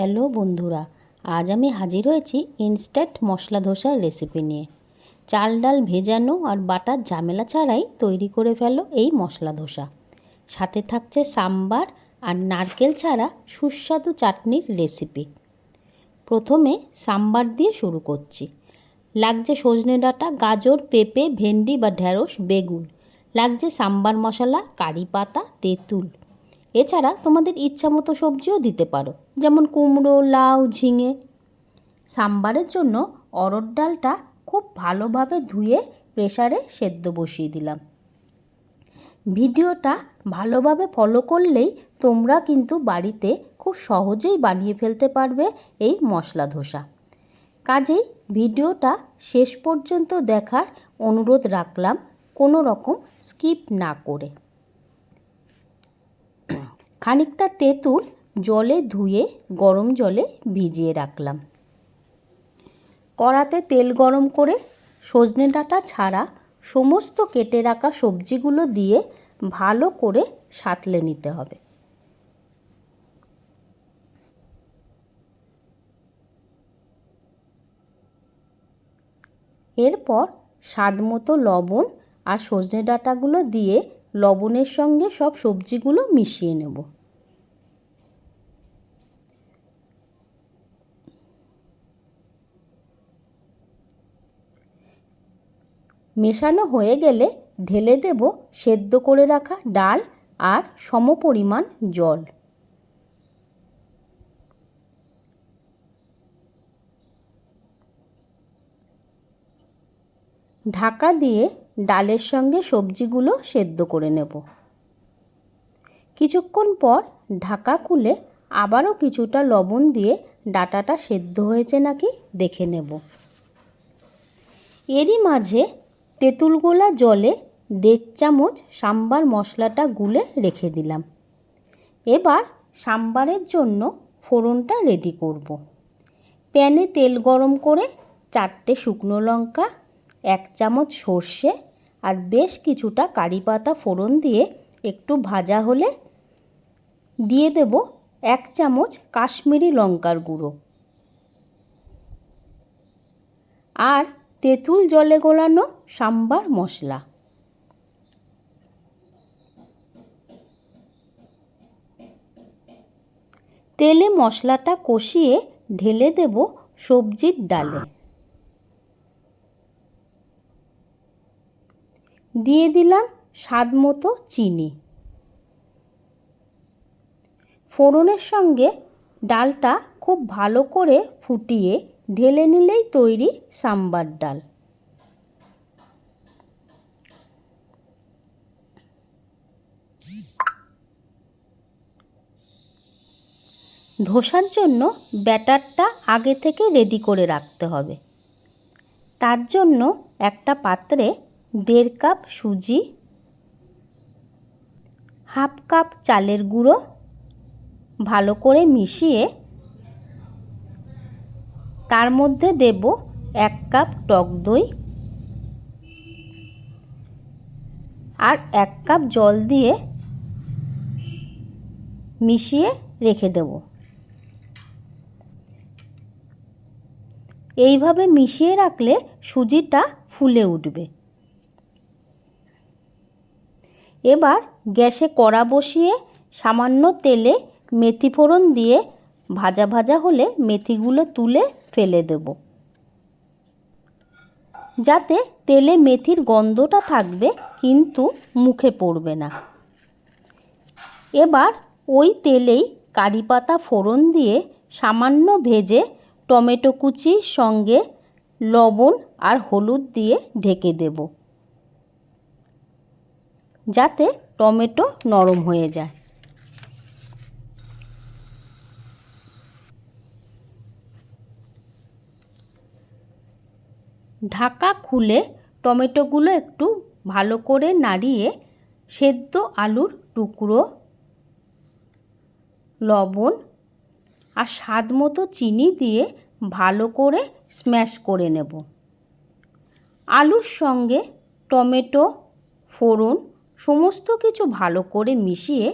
Hello বন্ধুরা, আজ আমি হাজির হয়েছি ইনস্ট্যান্ট মশলা ধোসার রেসিপি নিয়ে। চাল ডাল ভেজানো আর বাটার ঝামেলা ছাড়াই তৈরি করে ফেলো এই মশলা ধোসা। সাথে থাকছে সাম্বার আর নারকেল ছাড়া সুস্বাদু চাটনির রেসিপি প্রথমে সাম্বার দিয়ে শুরু করছি। লাগছে সজনে ডাঁটা, গাজর, পেঁপে, ভেন্ডি বা ঢ্যাঁড়স বেগুন। লাগছে সাম্বার মশলা, কারি পাতা, তেঁতুল। এছাড়া তোমাদের ইচ্ছা মতো সবজিও দিতে পারো, যেমন কুমড়ো, লাউ, ঝিঙে। সাম্বারের জন্য অরড় ডালটা খুব ভালোভাবে ধুয়ে প্রেসারে সেদ্ধ বসিয়ে দিলাম। ভিডিওটা ভালোভাবে ফলো করলেই তোমরা কিন্তু বাড়িতে খুব সহজেই বানিয়ে ফেলতে পারবে এই মশলা ধোসা। কাজেই ভিডিওটা শেষ পর্যন্ত দেখার অনুরোধ রাখলাম, কোনো রকম স্কিপ না করে। খানিকটা তেঁতুল জলে ধুয়ে, গরম জলে ভিজিয়ে রাখলাম। কড়াতে তেল গরম করে, সজনে ডাঁটা ছাড়া সমস্ত কেটে রাখা সবজিগুলো দিয়ে ভালো করে সাঁতলে নিতে হবে। এরপর স্বাদ মতো লবণ আর সজনে ডাঁটাগুলো দিয়ে লবণের সঙ্গে সব সবজিগুলো মিশিয়ে নেব। মেশানো হয়ে গেলে ঢেলে দেব সেদ্ধ করে রাখা ডাল আর সমপরিমাণ জল। ঢাকা দিয়ে ডালের সঙ্গে সবজিগুলো সেদ্ধ করে নেব। কিছুক্ষণ পর ঢাকা খুলে আবারও কিছুটা লবণ দিয়ে ডাটাটা সেদ্ধ হয়েছে নাকি দেখে নেব। এরই মাঝে তেঁতুল গোলা জলে দেড় চামচ সাম্বার মশলাটা গুলে রেখে দিলাম। এবার সাম্বারের জন্য ফোড়নটা রেডি করব। প্যানে তেল গরম করে চারটে শুকনো লঙ্কা, এক চামচ সর্ষে আর বেশ কিছুটা কারি পাতা ফোড়ন দিয়ে একটু ভাজা হলে দিয়ে দেব এক চামচ কাশ্মীরি লঙ্কার গুঁড়ো। আর তেঁতুল জলে গোলানো সাম্বার মশলা। তেলে মশলাটা কষিয়ে ঢেলে দেব সবজির ডালে। দিয়ে দিলাম স্বাদ মতো চিনি। ফোড়নের সঙ্গে ডালটা খুব ভালো করে ফুটিয়ে ঢেলে নিলেই তৈরি সাম্বার ডাল। ধোসার জন্য ব্যাটারটা আগে থেকে রেডি করে রাখতে হবে। তার জন্য একটা পাত্রে দেড় কাপ সুজি, হাফ কাপ চালের গুঁড়ো, ভালো করে মিশিয়ে তার মধ্যে দেব এক কাপ টক দই আর এক কাপ জল দিয়ে মিশিয়ে রেখে দেব। এইভাবে মিশিয়ে রাখলে সুজিটা ফুলে উঠবে। এবার গ্যাসে কড়া বসিয়ে সামান্য তেলে মেথি ফোড়ন দিয়ে ভাজা ভাজা হলে মেথিগুলো তুলে ফেলে দেব। যাতে তেলে মেথির গন্ধটা থাকবে কিন্তু মুখে পড়বে না। এবার ওই তেলেই কারি পাতা ফোড়ন দিয়ে সামান্য ভেজে টমেটো কুচির সঙ্গে লবণ আর হলুদ দিয়ে ঢেকে দেব। যাতে টমেটো নরম হয়ে যায়। ঢাকা খুলে টমেটোগুলো একটু ভালো করে নাড়িয়ে সেদ্ধ আলুর টুকরো, লবণ আর স্বাদ মতো চিনি দিয়ে ভালো করে স্ম্যাশ করে নেব। আলুর সঙ্গে টমেটো ফোড়ন সমস্ত কিছু ভালো করে মিশিয়ে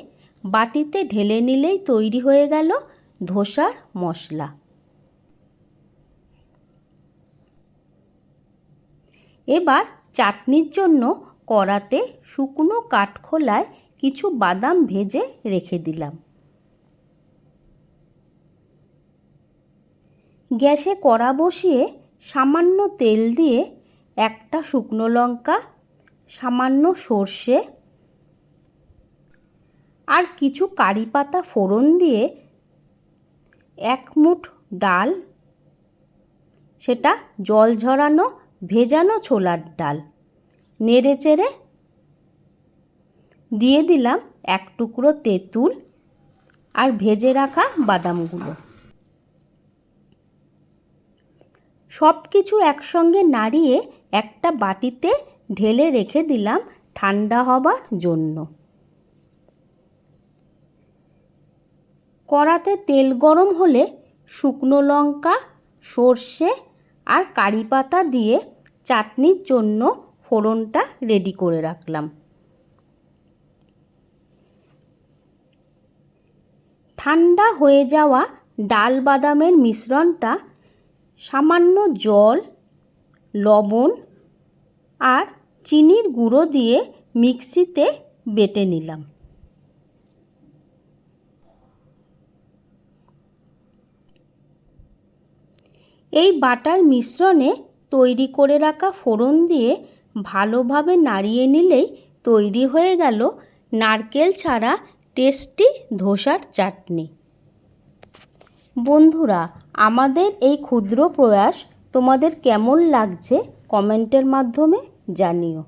বাটিতে ঢেলে নিলেই তৈরি হয়ে গেল ধোসার মশলা। এবার চাটনির জন্য কড়াতে শুকনো কাঠখোলায় কিছু বাদাম ভেজে রেখে দিলাম। গ্যাসে কড়া বসিয়ে সামান্য তেল দিয়ে একটা শুকনো লঙ্কা, সামান্য সর্ষে আর কিছু কারি পাতা ফোড়ন দিয়ে এক মুঠ ডাল, সেটা জল ঝরানো, ভেজানো ছোলার ডাল। নেড়ে চেড়ে দিয়ে দিলাম এক টুকরো তেঁতুল আর ভেজে রাখা বাদামগুলো। সব কিছু একসঙ্গে নাড়িয়ে একটা বাটিতে ঢেলে রেখে দিলাম ঠান্ডা হবার জন্য। কড়াতে তেল গরম হলে শুকনো লঙ্কা, সর্ষে আর কারি পাতা দিয়ে চাটনির জন্য ফোড়নটা রেডি করে রাখলাম। ঠান্ডা হয়ে যাওয়া ডাল বাদামের মিশ্রণটা সামান্য জল, লবণ আর চিনির গুঁড়ো দিয়ে মিক্সিতে বেটে নিলাম। এই বাটার মিশ্রণে তৈরি করে রাখা ফোড়ন দিয়ে ভালোভাবে নাড়িয়ে নিলেই তৈরি হয়ে গেল নারকেল ছাড়া টেস্টি ধোসার চাটনি। বন্ধুরা, আমাদের এই ক্ষুদ্র প্রয়াস তোমাদের কেমন লাগছে কমেন্টের মাধ্যমে জানিও।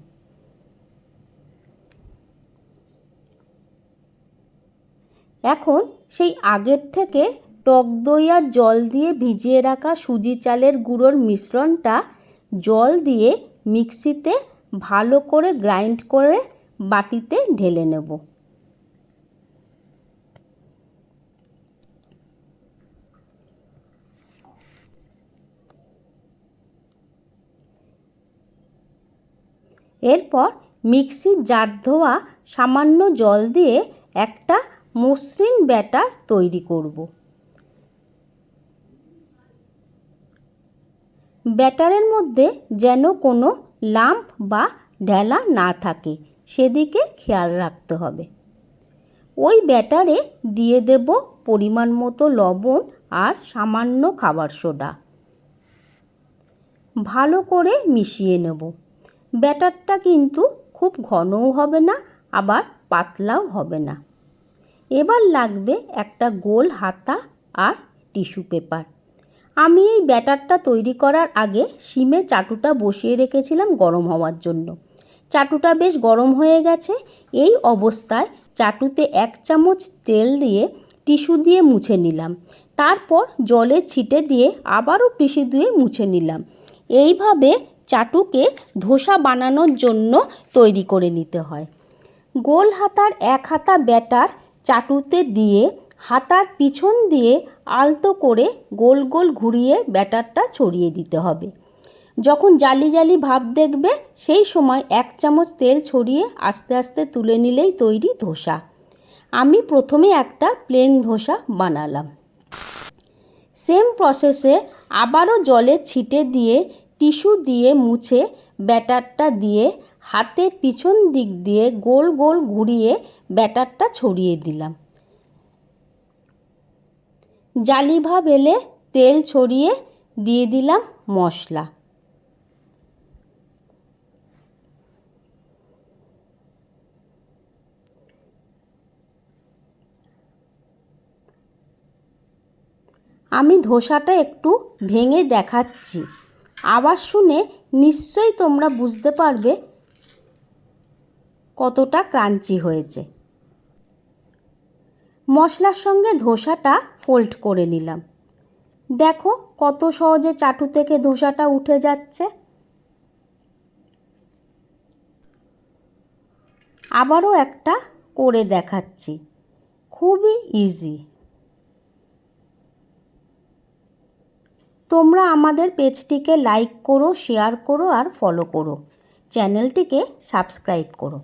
এখন সেই আগের থেকে টক দই আর জল দিয়ে ভিজিয়ে রাখা সুজি চালের গুঁড়োর মিশ্রণটা জল দিয়ে মিক্সিতে ভালো করে গ্রাইন্ড করে বাটিতে ঢেলে নেব। এরপর মিক্সির জার ধোয়া সামান্য জল দিয়ে একটা মসৃণ ব্যাটার তৈরি করব। ব্যাটারের মধ্যে যেন কোনো লাম্প বা ঢেলা না থাকে, সেদিকে খেয়াল রাখতে হবে। ওই ব্যাটারে দিয়ে দেব পরিমাণ মতো লবণ আর সামান্য খাবার সোডা। ভালো করে মিশিয়ে নেব। ব্যাটারটা কিন্তু খুব ঘনও হবে না, আবার পাতলাও হবে না। এবার লাগবে একটা গোল হাতা আর টিস্যু পেপার। আমি এই ব্যাটারটা তৈরি করার আগে শিমে চাটুটা বসিয়ে রেখেছিলাম গরম হওয়ার জন্য। চাটুটা বেশ গরম হয়ে গেছে। এই অবস্থায় চাটুতে এক চামচ তেল দিয়ে টিস্যু দিয়ে মুছে নিলাম। তারপর জলে ছিটে দিয়ে আবারও টিস্যু দিয়ে মুছে নিলাম। এইভাবে চাটুকে ধোসা বানানোর জন্য তৈরি করে নিতে হয়। গোল হাতার এক হাতা ব্যাটার চাটুতে দিয়ে হাতার পিছন দিয়ে আলতো করে গোল গোল ঘুরিয়ে ব্যাটারটা ছড়িয়ে দিতে হবে। যখন জালি জালি ভাব দেখবে, সেই সময় এক চামচ তেল ছড়িয়ে আস্তে আস্তে তুলে নিলেই তৈরি ধোসা। আমি প্রথমে একটা প্লেন ধোসা বানালাম। সেম প্রসেসে আবারও জলে ছিটে দিয়ে, টিস্যু দিয়ে মুছে ব্যাটারটা দিয়ে, হাতের পিছন দিক দিয়ে গোল গোল ঘুরিয়ে ব্যাটারটা ছড়িয়ে দিলাম। জালি ভাব এলে তেল ছড়িয়ে দিয়ে দিলাম মশলা। আমি ধোসাটা একটু ভেঙে দেখাচ্ছি। আবার শুনে নিশ্চয়ই তোমরা বুঝতে পারবে কতটা ক্রাঞ্চি হয়েছে। মশলার সঙ্গে ধোসাটা ফোল্ড করে নিলাম। দেখো কত সহজে চাটু থেকে ধোসাটা উঠে যাচ্ছে। আবারও একটা করে দেখাচ্ছি। খুবই ইজি তোমরা আমাদের পেজটিকে লাইক করো শেয়ার করো আর ফলো করো। চ্যানেলটিকে সাবস্ক্রাইব করো।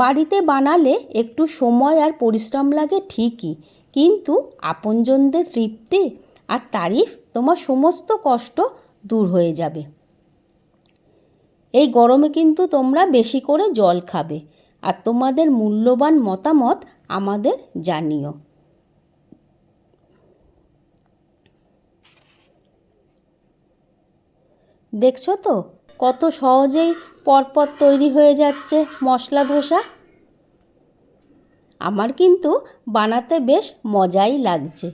বাড়িতে বানালে একটু সময় আর পরিশ্রম লাগে ঠিকই, কিন্তু আপনজনদের তৃপ্তি আর তারিফ তোমার সমস্ত কষ্ট দূর হয়ে যাবে। এই গরমে কিন্তু তোমরা বেশি করে জল খাবে আর তোমাদের মূল্যবান মতামত আমাদের জানিও। দেখছ তো? কত সহজেই পরপর তৈরি হয়ে যাচ্ছে মশলা ধোসা। আমার কিন্তু বানাতে বেশ মজাই লাগছে।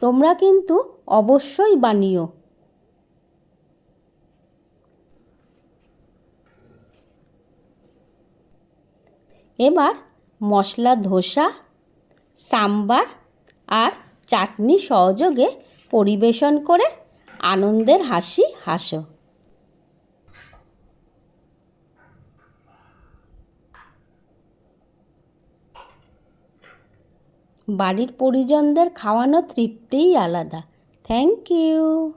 তোমরা কিন্তু অবশ্যই বানিও। এবার মশলা ধোসা, সাম্বার আর চাটনি সহযোগে পরিবেশন করে আনন্দের হাসি হাসো। বাড়ির পরিজনদের খাওয়ানো তৃপ্তিই আলাদা। Thank you